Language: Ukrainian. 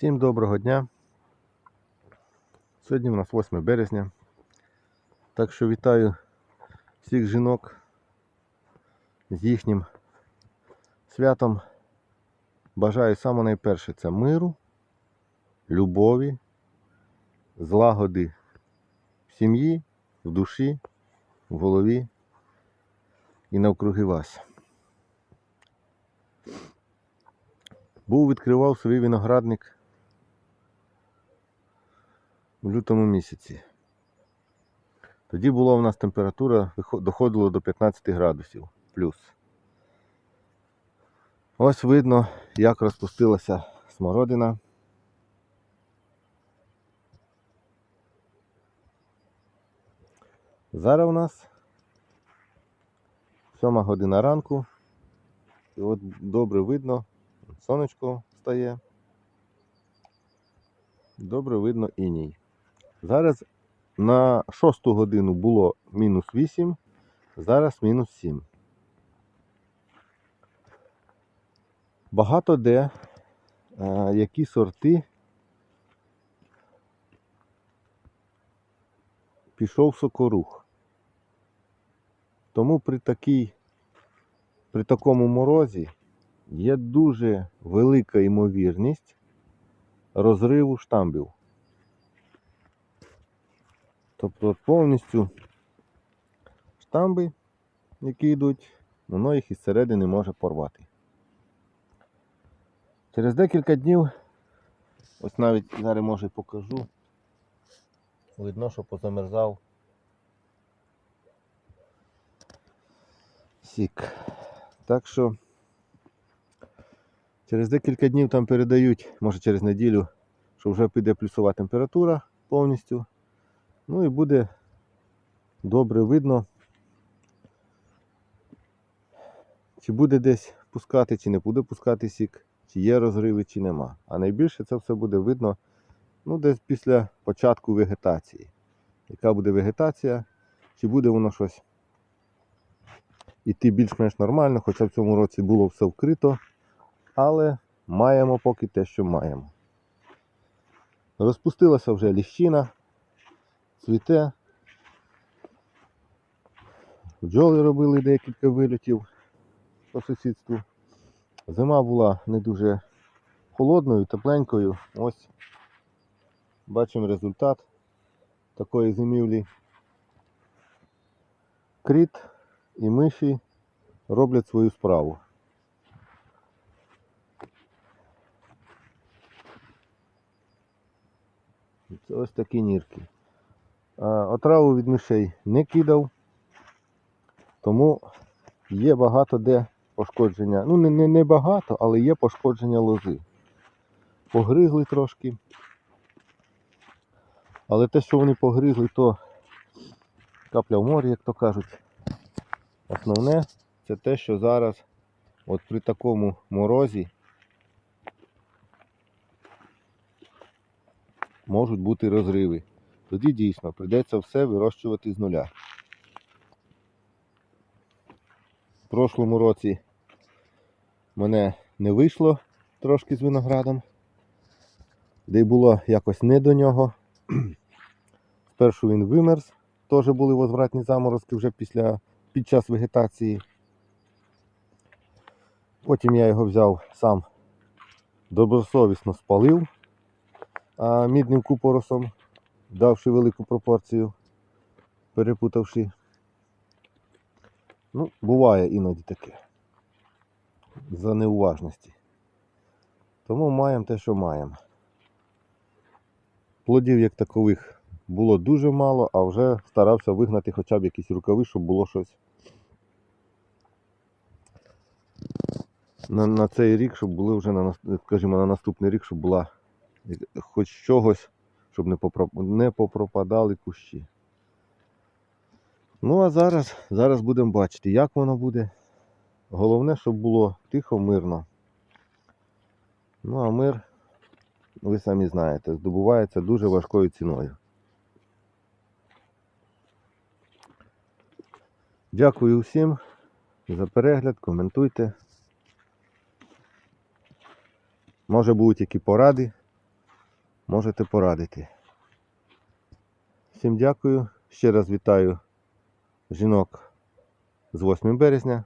Всім доброго дня. Сьогодні у нас 8 березня. Так що вітаю всіх жінок з їхнім святом. Бажаю саме найперше це миру, любові, злагоди в сім'ї, в душі, в голові і навкруги вас. Був відкривав свій виноградник в лютому місяці. Тоді була у нас температура, доходило до 15 градусів плюс. Ось видно, як розпустилася смородина. Зараз у нас 7 година ранку. І от добре видно, сонечко встає. Добре видно іній. Зараз на 6 годину було мінус 8, зараз мінус 7. Багато де е, які сорти пішов сокорух. Тому при такій, при такому морозі є дуже велика ймовірність розриву штамбів. Тобто повністю штамби, які йдуть, воно їх із середини може порвати. Через декілька днів, ось навіть зараз може покажу, видно, що позамерзав сік. Так що через декілька днів там передають, може через неділю, що вже піде плюсова температура повністю. Ну і буде добре видно, чи буде десь пускати, чи не буде пускати сік, чи є розриви, чи нема. А найбільше це все буде видно ну, десь після початку вегетації. Яка буде вегетація, чи буде воно щось іти більш-менш нормально, хоча в цьому році було все вкрито, але маємо поки те, що маємо. Розпустилася вже ліщина, цвіте. Бджоли робили декілька вильотів по сусідству. Зима була не дуже холодною, тепленькою. Ось бачимо результат такої зимівлі. Кріт і миші роблять свою справу. Це ось такі нірки. А, Отраву від мишей не кидав, тому є багато де пошкодження. Ну, не, не, не багато, але є пошкодження лози. Погризли трошки. Але те, що вони погризли, то капля в морі, як то кажуть. Основне це те, що зараз, от при такому морозі, можуть бути розриви. Тоді дійсно прийдеться все вирощувати з нуля. В прошлому році мене не вийшло трошки з виноградом, де й було якось не до нього. Спершу він вимерз, теж були возвратні заморозки вже після, під час вегетації. Потім я його взяв сам добросовісно спалив а, мідним купоросом, давши велику пропорцію, перепутавши. Ну, буває іноді таке. За неуважності. Тому маємо те, що маємо. Плодів як такових було дуже мало, а вже старався вигнати хоча б якісь рукави, щоб було щось на, на цей рік, щоб були вже на, скажімо, на наступний рік, щоб була хоч чогось, щоб не, не попропадали кущі. Ну а зараз, зараз будемо бачити, як воно буде. Головне, щоб було тихо, мирно. Ну а мир, ви самі знаєте, здобувається дуже важкою ціною. Дякую всім за перегляд, коментуйте. Може будуть які поради можете порадити. Всім дякую. Ще раз вітаю жінок з 8 березня.